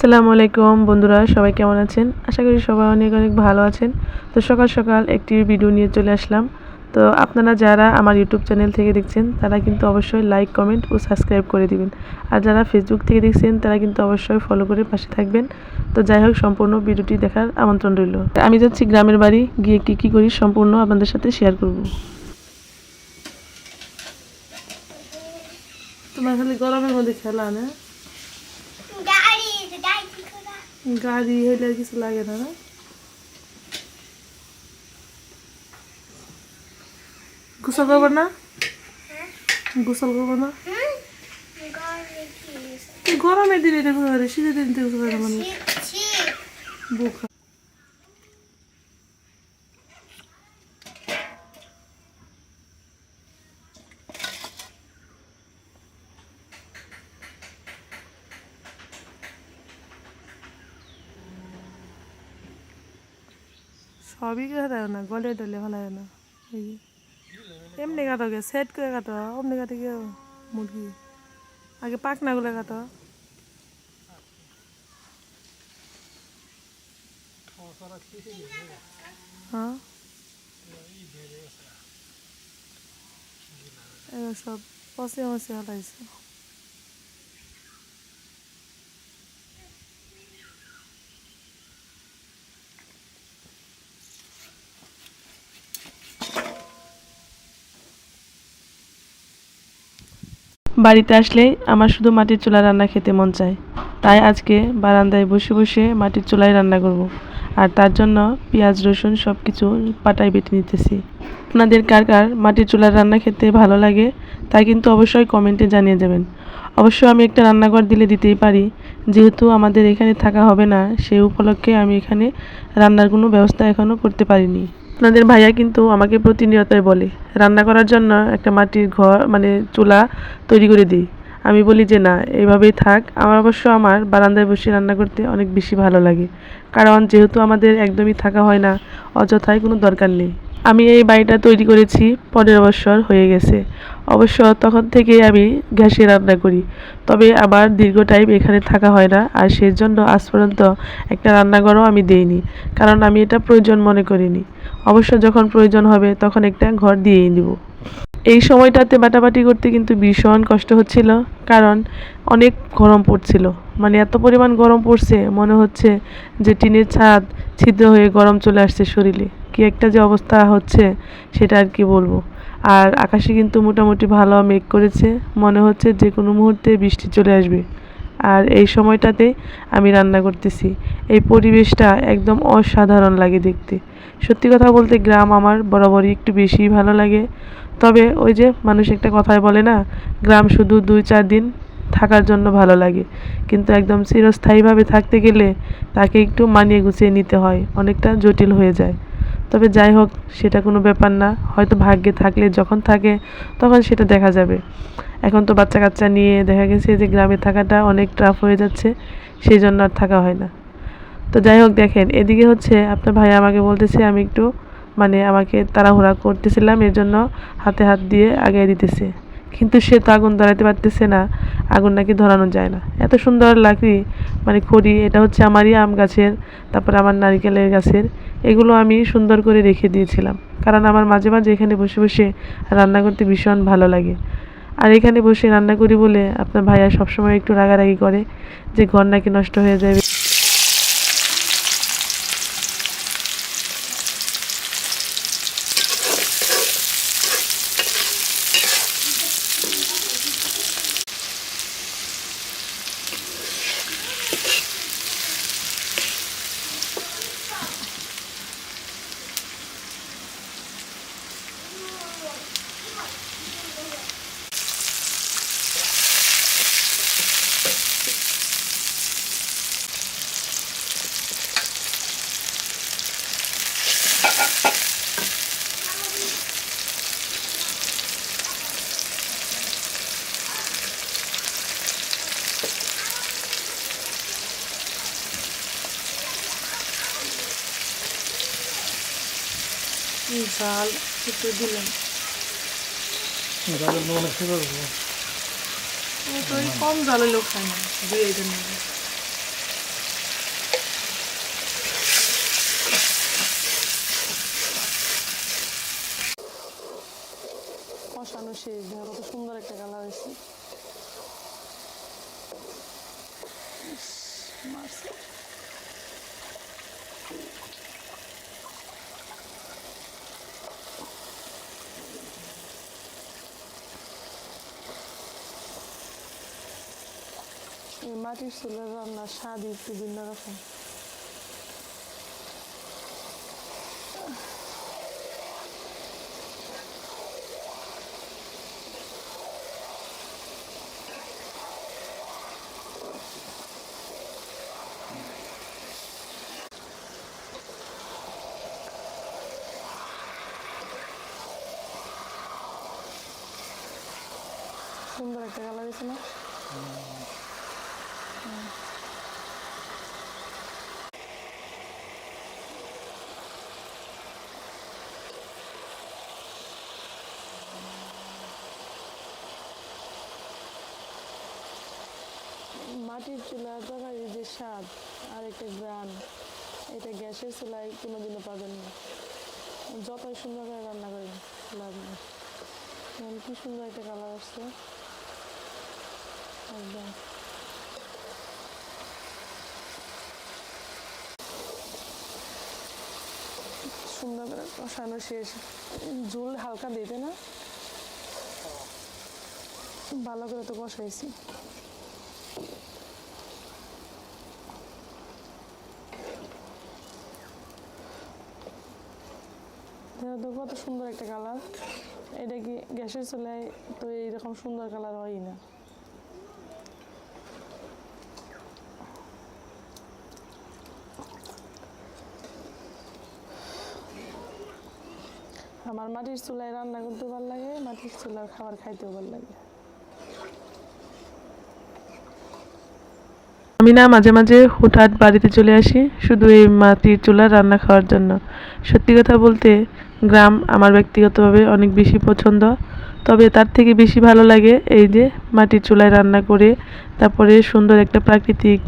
আসসালামু আলাইকুম বন্ধুরা, সবাই কেমন আছেন? আশা করি সবাই অনেক অনেক ভালো আছেন। তো সকাল সকাল একটি ভিডিও নিয়ে চলে আসলাম। তো আপনারা যারা আমার ইউটিউব চ্যানেল থেকে দেখছেন, তারা কিন্তু অবশ্যই লাইক কমেন্ট ও সাবস্ক্রাইব করে দিবেন। আর যারা ফেসবুক থেকে দেখছেন, তারা কিন্তু অবশ্যই ফলো করে পাশে থাকবেন। তো যাই হোক, সম্পূর্ণ ভিডিওটি দেখার আমন্ত্রণ রইল। আমি যাচ্ছি গ্রামের বাড়ি, গিয়ে কী কী করি সম্পূর্ণ আপনাদের সাথে শেয়ার করব। তোমার খালি গরমের মধ্যে খেলা, না গাড়ি গাড়ি খোলা গাড়ি হইলে আর কিছু লাগে না না? গোসল করব না? গোসল করব না? গরমের দিনে এটা গোসল করে শীতের দিন থেকে গোসল করে মানুষ বোকা। সবই কাটা না গলে টলে ভালো না। এই যে। এমনি কাটো গে সেট করে কাটো অমনি কাটে গে মুরগি। আগে পাকনাগুলো কাটো হ্যাঁ। সব পচে পচে হলাইছে। বাড়িতে আসলে আমার শুধু মাটির চুলা রান্না খেতে মন চায়। তাই আজকে বারান্দায় বসে বসে মাটির চুলায় রান্না করব। আর তার জন্য পেঁয়াজ, রসুন সব কিছু পাটায় বেটে নিতেছি। আপনাদের কার কার মাটির চুলার রান্না খেতে ভালো লাগে তা কিন্তু অবশ্যই কমেন্টে জানিয়ে যাবেন। অবশ্য আমি একটা রান্নাঘর দিলে দিতেই পারি। যেহেতু আমাদের এখানে থাকা হবে না সেই উপলক্ষে আমি এখানে রান্নার কোনো ব্যবস্থা এখনও করতে পারিনি। আপনাদের ভাইয়া কিন্তু আমাকে প্রতিনিয়তই বলে, রান্না করার জন্য একটা মাটির ঘর মানে চুলা তৈরি করে দিই। আমি বলি যে, না এইভাবেই থাক। আমার অবশ্য আমার বারান্দায় বসে রান্না করতে অনেক বেশি ভালো লাগে। কারণ যেহেতু আমাদের একদমই থাকা হয় না অযথায় কোনো দরকার নেই। আমি এই বাড়িটা তৈরি করেছি পনেরো বছর হয়ে গেছে। অবশ্য তখন থেকে আমি গ্যাসে রান্না করি। তবে আবার দীর্ঘ টাইম এখানে থাকা হয় না আর সেই জন্য আজ পর্যন্ত একটা রান্নাঘরও আমি দেইনি। কারণ আমি এটা প্রয়োজন মনে করিনি। অবশ্য যখন প্রয়োজন হবে তখন একটা ঘর দিয়েই নিব এই সময়টাতে বাটাবাটি করতে কিন্তু ভীষণ কষ্ট হচ্ছিল, কারণ অনেক গরম পড়ছিল। মানে এত পরিমাণ গরম পড়ছে, মনে হচ্ছে যে টিনের ছাদ ছিদ্র হয়ে গরম চলে আসছে শরীরে। কি একটা যে অবস্থা হচ্ছে সেটা আর কি বলব। আর আকাশে কিন্তু মোটামুটি ভালো মেঘ করেছে, মনে হচ্ছে যে কোনো মুহূর্তে বৃষ্টি চলে আসবে। আর এই সময়টাতে আমি রান্না করতেছি। এই পরিবেশটা একদম অসাধারণ লাগে দেখতে। সত্যি কথা বলতে গ্রাম আমার বরাবরই একটু বেশিই ভালো লাগে। তবে ওই যে মানুষ একটা কথায় বলে না, গ্রাম শুধু দুই চার দিন থাকার জন্য ভালো লাগে। কিন্তু একদম চিরস্থায়ীভাবে থাকতে গেলে তাকে একটু মানিয়ে গুছিয়ে নিতে হয়, অনেকটা জটিল হয়ে যায়। তবে যাই হোক, সেটা কোনো ব্যাপার না। হয়তো ভাগ্যে থাকলে যখন থাকে, তখন সেটা দেখা যাবে। এখন তো বাচ্চা কাচ্চা নিয়ে দেখা গেছে যে গ্রামে থাকাটা অনেক টাফ হয়ে যাচ্ছে সেই জন্য আর থাকা হয় না। তো যাই হোক, দেখেন, এদিকে হচ্ছে আপনার ভাই আমাকে বলতেছে, আমি একটু মানে আমাকে তাড়াহুড়া করতেছিলাম এর জন্য হাতে হাত দিয়ে আগে দিতেছে। কিন্তু সে তো আগুন ধরাতে পারতেছে না, আগুন নাকি ধরানো যায় না। এত সুন্দর লাকড়ি মানে খড়ি, এটা হচ্ছে আমারই আম গাছের, তারপর আমার নারকেলের গাছের। এগুলো আমি সুন্দর করে রেখে দিয়েছিলাম। কারণ আমার মাঝে মাঝে এখানে বসে বসে রান্না করতে ভীষণ ভালো লাগে। আর এখানে বসে রান্না করি বলে আপনার ভাইয়া সবসময় একটু রাগারাগি করে যে ঘর নাকি নষ্ট হয়ে যাবে। চাল একটু দিলাম। কম জল হলেও খায় না দুই শেষ কত সুন্দর একটা কালার হয়েছে। মাটির চুলের রান্নার স্বাদ একটু ভিন্ন রকম। সুন্দর একটা কালার হয়েছে না? মাটির চুলার তরকারির যে স্বাদ আর একটা গ্রান এটা গ্যাসের চুলায় কোনোদিনও পাবেন না। যতই সুন্দর করে রান্না করেন নেই। কি সুন্দর একটা কালার আসছে। একদম। সুন্দর করে কষানো শেষ। ঝোল হালকা দিতে না? ভালো করে তো কষাইছি। কত সুন্দর একটা কালার। এটা কি গ্যাসের চুলায় তো এইরকম সুন্দর কালার হয়ই না। আমার মাটির চুলায় রান্না করতে ভালো লাগে, মাটির চুলার খাবার খাইতেও ভালো লাগে। আমি না মাঝে মাঝে হুটহাট বাড়িতে চলে আসি, শুধু এই মাটির চুলার রান্না খাওয়ার জন্য। সত্যি কথা বলতে, গ্রাম আমার ব্যক্তিগতভাবে অনেক বেশি পছন্দ। তবে তার থেকে বেশি ভালো লাগে এই যে মাটির চুলায় রান্না করে, তারপরে সুন্দর একটা প্রাকৃতিক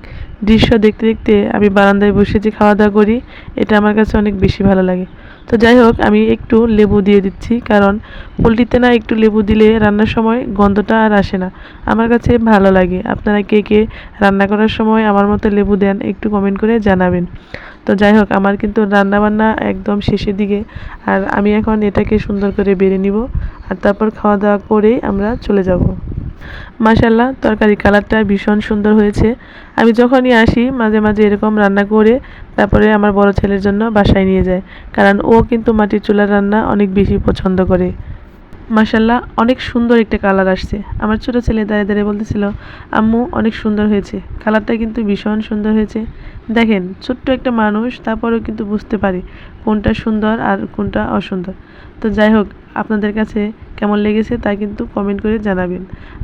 দৃশ্য দেখতে দেখতে আমি বারান্দায় বসে যে খাওয়া দাওয়া করি, এটা আমার কাছে অনেক বেশি ভালো লাগে। তো যাই হোক, আমি একটু লেবু দিয়ে দিচ্ছি, কারণ পোলট্রিতে না একটু লেবু দিলে রান্নার সময় গন্ধটা আর আসে না। আমার কাছে ভালো লাগে। আপনারা কে কে রান্না করার সময় আমার মতো লেবু দেন, একটু কমেন্ট করে জানাবেন। তো যাই হোক, আমার কিন্তু রান্না বান্না একদম শেষের দিকে, আর আমি এখন এটাকে সুন্দর করে বেড়ে নিব। আর তারপর খাওয়া দাওয়া করেই আমরা চলে যাব। মাশাল্লাহ তরকারি কালারটা ভীষণ সুন্দর হয়েছে। আমি যখনই আসি, মাঝে মাঝে এরকম রান্না করে তারপরে আমার বড় ছেলের জন্য বাসায় নিয়ে যায়। কারণ ও কিন্তু মাটির চুলার রান্না অনেক বেশি পছন্দ করে। মাশাল্লাহ, অনেক সুন্দর একটা কালার আসছে। আমার ছোটো ছেলে দাঁড়িয়ে দাঁড়িয়ে বলতেছিল, আম্মু, অনেক সুন্দর হয়েছে। কালারটা কিন্তু ভীষণ সুন্দর হয়েছে। দেখেন, ছোট্ট একটা মানুষ, তারপরেও কিন্তু বুঝতে পারে কোনটা সুন্দর আর কোনটা অসুন্দর। তো যাই হোক, আপনাদের কাছে কেমন লেগেছে তা কিন্তু কমেন্ট করে জানাবেন।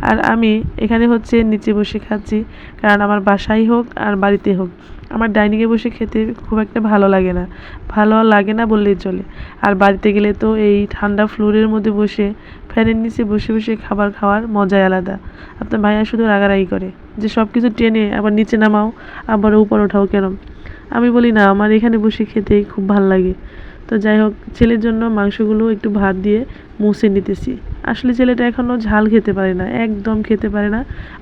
আর আমি এখানে হচ্ছে নিচে বসে খাচ্ছি, কারণ আমার বাসায় হোক আর বাড়িতে হোক, আমার ডাইনিংয়ে বসে খেতে খুব একটা ভালো লাগে না। ভালো লাগে না বললেই চলে। আর বাড়িতে গেলে তো এই ঠান্ডা ফ্লোরের মধ্যে বসে, ফ্যানের নিচে বসে বসে খাবার খাওয়ার মজাই আলাদা। আপনার ভাইয়া শুধু রাগারাগি করে যে সব কিছু টেনে আবার নিচে নামাও, আবার উপর ওঠাও কেন? আমি বলি না, আমার এখানে বসে খেতেই খুব ভালো লাগে। তো যাই হোক, ছেলের জন্য মাংসগুলো একটু ভাত দিয়ে মুছে নিতেছি। আসলে ছেলেটা এখনও ঝাল খেতে পারে না, একদম খেতে পারে না।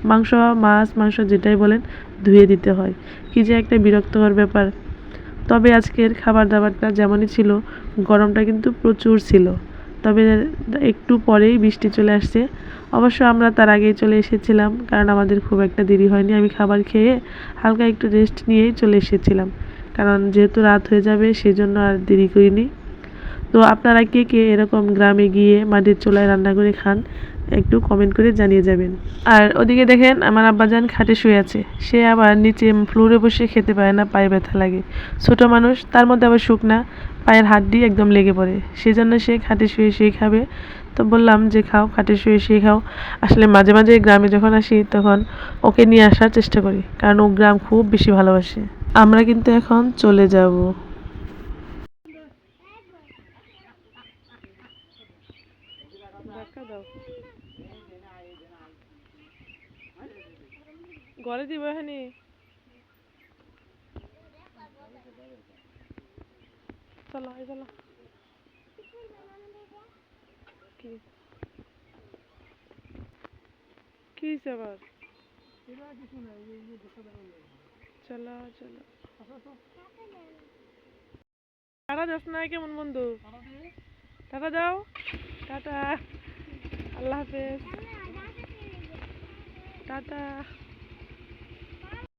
মাংস, মাছ, মাংস যেটাই বলেন, ধুয়ে দিতে হয়। কী যে একটা বিরক্তকর ব্যাপার। তবে আজকের খাবার দাবারটা যেমনই ছিল, গরমটা কিন্তু প্রচুর ছিল। তবে একটু পরেই বৃষ্টি চলে আসছে। অবশ্য আমরা তার আগেই চলে এসেছিলাম, কারণ আমাদের খুব একটা দেরি হয়নি। আমি খাবার খেয়ে হালকা একটু রেস্ট নিয়েই চলে এসেছিলাম। কারণ যেহেতু রাত হয়ে যাবে, সেজন্য আর দেরি করিনি। তো আপনারা কে কে এরকম গ্রামে গিয়ে মাটির চুলায় রান্না করে খান, একটু কমেন্ট করে জানিয়ে যাবেন। আর ওদিকে দেখেন, আমার আব্বাজান খাটে শুয়ে আছে। সে আবার নিচে ফ্লোরে বসে খেতে পারে না, পায়ে ব্যথা লাগে। ছোট মানুষ, তার মধ্যে আবার শুকনা পায়ের হাড্ডি একদম লেগে পড়ে। সেজন্য সে খাটে শুয়ে শুয়ে খাবে। তো বললাম যে খাও, খাটে শুয়ে শুয়ে খাও। আসলে মাঝে মাঝে গ্রামে যখন আসি, তখন ওকে নিয়ে আসার চেষ্টা করি, কারণ ও গ্রাম খুব বেশি ভালোবাসে। আমরা কিন্তু এখন চলে যাব। ঘরে দিব এখানে চলো চলো। কি? কি আবার? চলো চলো। টাটা যাস না কেমন বন্ধু? টাটা যাও টাটা। আল্লাহ হাফেজ। টাটা।